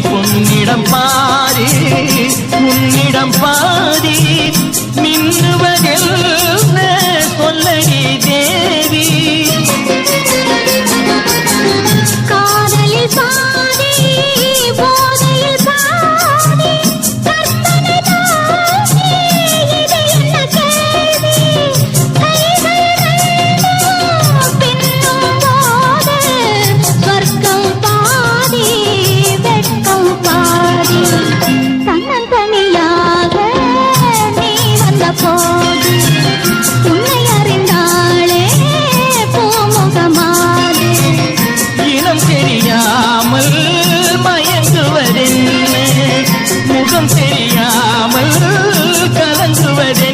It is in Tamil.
பொன்னிடம் பாரி உன்னிடம் பாரி. கலந்துவதே